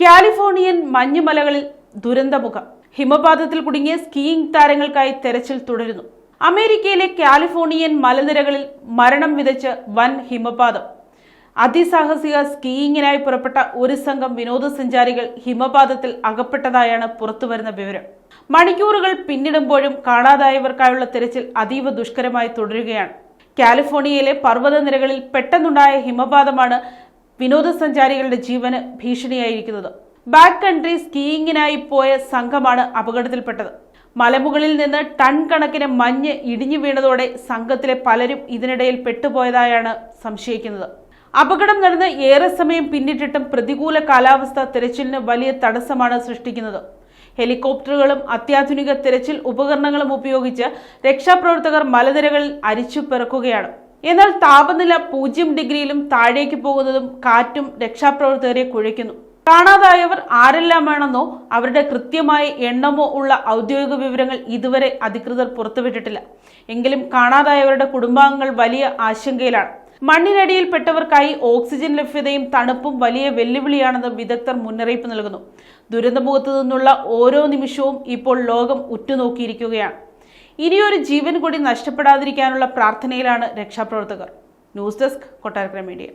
Californian മഞ്ഞുമലകളിൽ ദുരന്തമുഖം. ഹിമപാതത്തിൽ കുടുങ്ങിയ skiing താരങ്ങൾക്കായി തെരച്ചിൽ തുടരുന്നു. അമേരിക്കയിലെ കാലിഫോർണിയൻ മലനിരകളിൽ മരണം വിതച്ച് വൻ ഹിമപാതം. അതിസാഹസിക സ്കീയിങ്ങിനായി പുറപ്പെട്ട ഒരു സംഘം വിനോദസഞ്ചാരികൾ ഹിമപാതത്തിൽ അകപ്പെട്ടതായാണ് പുറത്തുവരുന്ന വിവരം. മണിക്കൂറുകൾ പിന്നിടുമ്പോഴും കാണാതായവർക്കായുള്ള തെരച്ചിൽ അതീവ ദുഷ്കരമായി തുടരുകയാണ്. കാലിഫോർണിയയിലെ പർവതനിരകളിൽ പെട്ടെന്നുണ്ടായ ഹിമപാതമാണ് വിനോദസഞ്ചാരികളുടെ ജീവന് ഭീഷണിയായിരിക്കുന്നത്. ബാക്ക് കൺട്രി സ്കീയിങ്ങിനായി പോയ സംഘമാണ് അപകടത്തിൽപ്പെട്ടത്. മലമുകളിൽ നിന്ന് ടൺ കണക്കിന് മഞ്ഞ് ഇടിഞ്ഞു വീണതോടെ സംഘത്തിലെ പലരും ഇതിനിടയിൽ പെട്ടുപോയതായാണ് സംശയിക്കുന്നത്. അപകടം നടന്ന് ഏറെ സമയം പിന്നിട്ടിട്ടും പ്രതികൂല കാലാവസ്ഥ തിരച്ചിലിന് വലിയ തടസ്സമാണ് സൃഷ്ടിക്കുന്നത്. ഹെലികോപ്റ്ററുകളും അത്യാധുനിക തിരച്ചിൽ ഉപകരണങ്ങളും ഉപയോഗിച്ച് രക്ഷാപ്രവർത്തകർ മലനിരകളിൽ അരിച്ചു പിറക്കുകയാണ്. എന്നാൽ താപനില പൂജ്യം ഡിഗ്രിയിലും താഴേക്ക് പോകുന്നതും കാറ്റും രക്ഷാപ്രവർത്തകരെ കുഴയ്ക്കുന്നു. കാണാതായവർ ആരെല്ലാമാണെന്നോ അവരുടെ കൃത്യമായ എണ്ണമോ ഉള്ള ഔദ്യോഗിക വിവരങ്ങൾ ഇതുവരെ അധികൃതർ പുറത്തുവിട്ടിട്ടില്ല. എങ്കിലും കാണാതായവരുടെ കുടുംബാംഗങ്ങൾ വലിയ ആശങ്കയിലാണ്. മണ്ണിനടിയിൽപ്പെട്ടവർക്കായി ഓക്സിജൻ ലഭ്യതയും തണുപ്പും വലിയ വെല്ലുവിളിയാണെന്ന് വിദഗ്ധർ മുന്നറിയിപ്പ് നൽകുന്നു. ദുരന്തമുഖത്തു നിന്നുള്ള ഓരോ നിമിഷവും ഇപ്പോൾ ലോകം ഉറ്റുനോക്കിയിരിക്കുകയാണ്. ഇനിയൊരു ജീവൻ കൂടി നഷ്ടപ്പെടാതിരിക്കാനുള്ള പ്രാർത്ഥനയിലാണ് രക്ഷാപ്രവർത്തകർ. News desk Kottarakkara media.